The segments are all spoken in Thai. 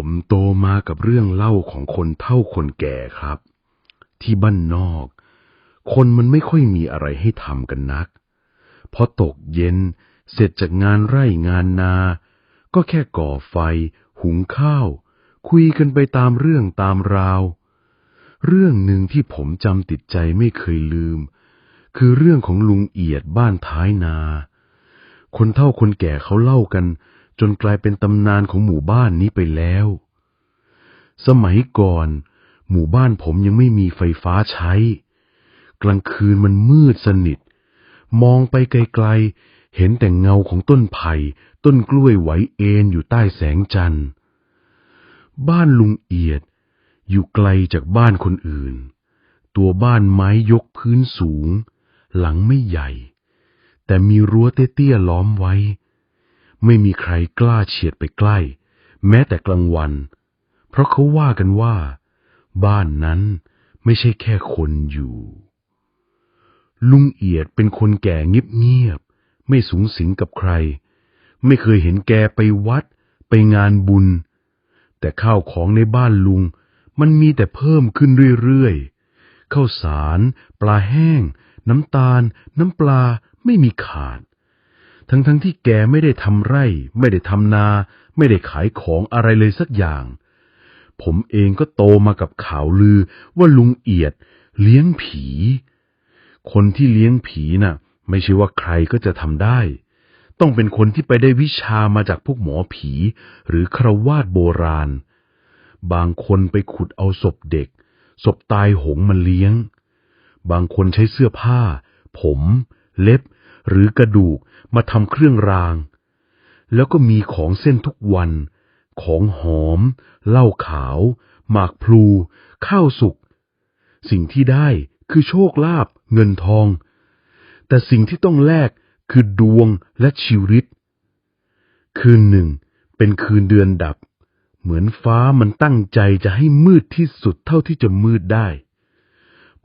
ผมโตมากับเรื่องเล่าของคนเฒ่าคนแก่ครับ ที่บ้านนอก คนมันไม่ค่อยมีอะไรให้ทำกันนัก พอตกเย็นเสร็จจากงานไร่งานนา ก็แค่ก่อไฟ หุงข้าว คุยกันไปตามเรื่องตามราว เรื่องหนึ่งที่ผมจำติดใจไม่เคยลืม คือเรื่องของลุงเอียดบ้านท้ายนา คนเฒ่าคนแก่เขาเล่ากัน จนกลายเป็นตำนานของหมู่บ้านนี้ไปแล้ว สมัยก่อน หมู่บ้านผมยังไม่มีไฟฟ้าใช้ กลางคืนมันมืดสนิท มองไปไกลๆ เห็นแต่เงาของต้นไผ่ ต้นกล้วยไหวเอ็นอยู่ใต้แสงจันทร์ บ้านลุงเอียด อยู่ไกลจากบ้านคนอื่น ตัวบ้านไม้ยกพื้นสูง หลังไม่ใหญ่ แต่มีรั้วเตี้ยๆล้อมไว้ ไม่มีใครกล้าเฉียดไปใกล้ แม้แต่กลางวัน เพราะเขาว่ากันว่า บ้านนั้นไม่ใช่แค่คนอยู่ ลุงเอียดเป็นคนแก่เงียบๆไม่สูงสิงกับใคร ไม่เคยเห็นแกไปวัด ไปงานบุญ แต่ข้าวของในบ้านลุงมันมีแต่เพิ่มขึ้นเรื่อยๆข้าวสาร ปลาแห้ง น้ำตาล น้ำปลาไม่มีขาด ทั้งๆทที่แกไม่ได้ทำไร่ ไม่ได้ทำนา ไม่ได้ขายของอะไรเลยสักอย่าง ผมเองก็โตมากับข่าวลือว่าลุงเอียด เลี้ยงผี คนที่เลี้ยงผีน่ะ ไม่ใช่ว่าใครก็จะทำได้ ต้องเป็นคนที่ไปได้วิชามาจากพวกหมอผี หรือครวาดโบราณ บางคนไปขุดเอาศพเด็ก ศพตายโหงมาเลี้ยง บางคนใช้เสื้อผ้า ผม เล็บ หรือกระดูก มาทำเครื่องราง แล้วก็มีของเส้นทุกวัน ของหอม เหล้าขาว หมากพลู ข้าวสุก สิ่งที่ได้คือโชคลาภเงินทอง แต่สิ่งที่ต้องแลกคือดวงและชีวิต คืนหนึ่ง เป็นคืนเดือนดับ เหมือนฟ้ามันตั้งใจจะให้มืดที่สุดเท่าที่จะมืดได้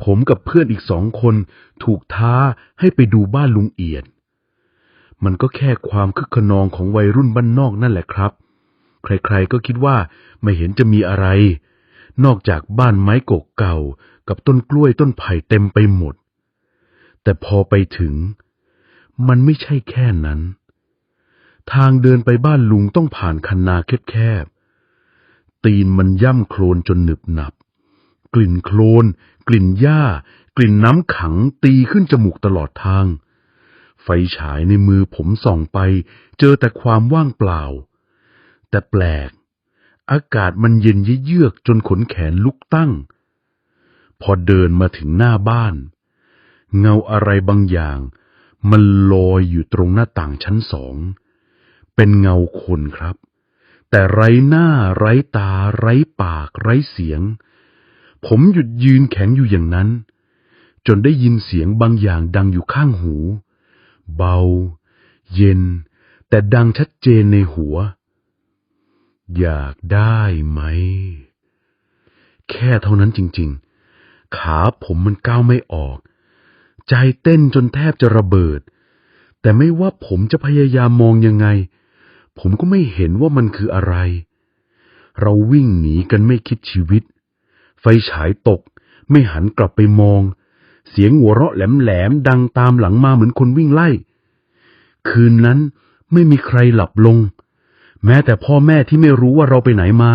ผมกับเพื่อนอีกสองคนถูกท้าให้ไปดูบ้านลุงเอียด มันก็แค่ความคึกขนองของวัยรุ่นบ้านนอกนั่นแหละครับ ใครๆก็คิดว่าไม่เห็นจะมีอะไร นอกจากบ้านไม้กกเก่ากับต้นกล้วยต้นไผ่เต็มไปหมด แต่พอไปถึง มันไม่ใช่แค่นั้น ทางเดินไปบ้านลุงต้องผ่านคันนาแคบๆ ตีนมันย่ำโคลนจนหนึบหนับ กลิ่นโคลน กลิ่นหญ้า กลิ่นน้ำขังตีขึ้นจมูกตลอดทาง ไฟฉายในมือผมส่องไป เจอแต่ความว่างเปล่า แต่แปลก อากาศมันเย็นเยือกจนขนแขนลุกตั้ง พอเดินมาถึงหน้าบ้าน เงาอะไรบางอย่าง มันลอยอยู่ตรงหน้าต่างชั้นสอง เป็นเงาคนครับ แต่ไร้หน้าไร้ตา ไร้ปาก ไร้เสียง ผมหยุดยืนแข็งอยู่อย่างนั้น จนได้ยินเสียงบางอย่างดังอยู่ข้างหู เบา เย็น แต่ดังชัดเจนในหัว อยากได้ไหม แค่เท่านั้นจริง ๆ ขาผมมันก้าวไม่ออก ใจเต้นจนแทบจะระเบิด แต่ไม่ว่าผมจะพยายามมองยังไง ผมก็ไม่เห็นว่ามันคืออะไร เราวิ่งหนีกันไม่คิดชีวิต ไฟฉายตกไม่หันกลับไปมอง เสียงหัวเราะแหลมๆดังตามหลังมาเหมือนคนวิ่งไล่ คืนนั้นไม่มีใครหลับลง แม้แต่พ่อแม่ที่ไม่รู้ว่าเราไปไหนมา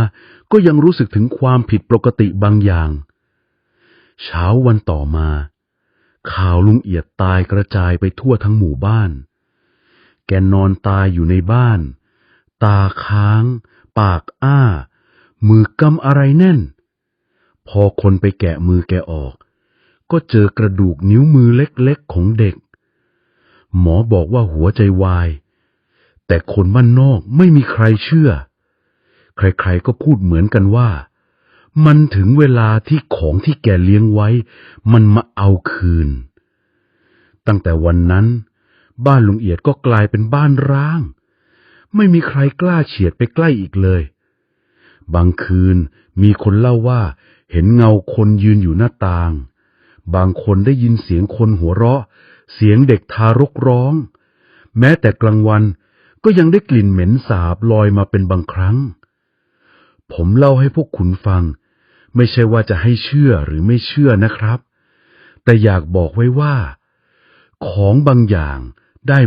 ก็ยังรู้สึกถึงความผิดปกติบางอย่าง เช้าวันต่อมา ข่าวลุงเอียดตายกระจายไปทั่วทั้งหมู่บ้าน แกนอนตายอยู่ในบ้าน ตาค้าง ปากอ้า มือกำอะไรแน่น พอคนไปแกะมือแกออก ก็เจอกระดูกนิ้วมือเล็กๆของเด็ก หมอบอกว่าหัวใจวาย แต่คนบ้านนอกไม่มีใครเชื่อ ใครๆก็พูดเหมือนกันว่า มันถึงเวลาที่ของที่แกเลี้ยงไว้ มันมาเอาคืน ตั้งแต่วันนั้น บ้านลุงเอียดก็กลายเป็นบ้านร้าง ไม่มีใครกล้าเฉียดไปใกล้อีกเลย บางคืนมีคนเล่าว่าเห็นเงาคนยืนอยู่หน้าต่าง บางคนได้ยินเสียงคนหัวเราะ เสียงเด็กทารกร้อง แม้แต่กลางวันก็ยังได้กลิ่นเหม็นสาบลอยมาเป็นบางครั้ง ผมเล่าให้พวกคุณฟัง ไม่ใช่ว่าจะให้เชื่อหรือไม่เชื่อนะครับ แต่อยากบอกไว้ว่า ของบางอย่างได้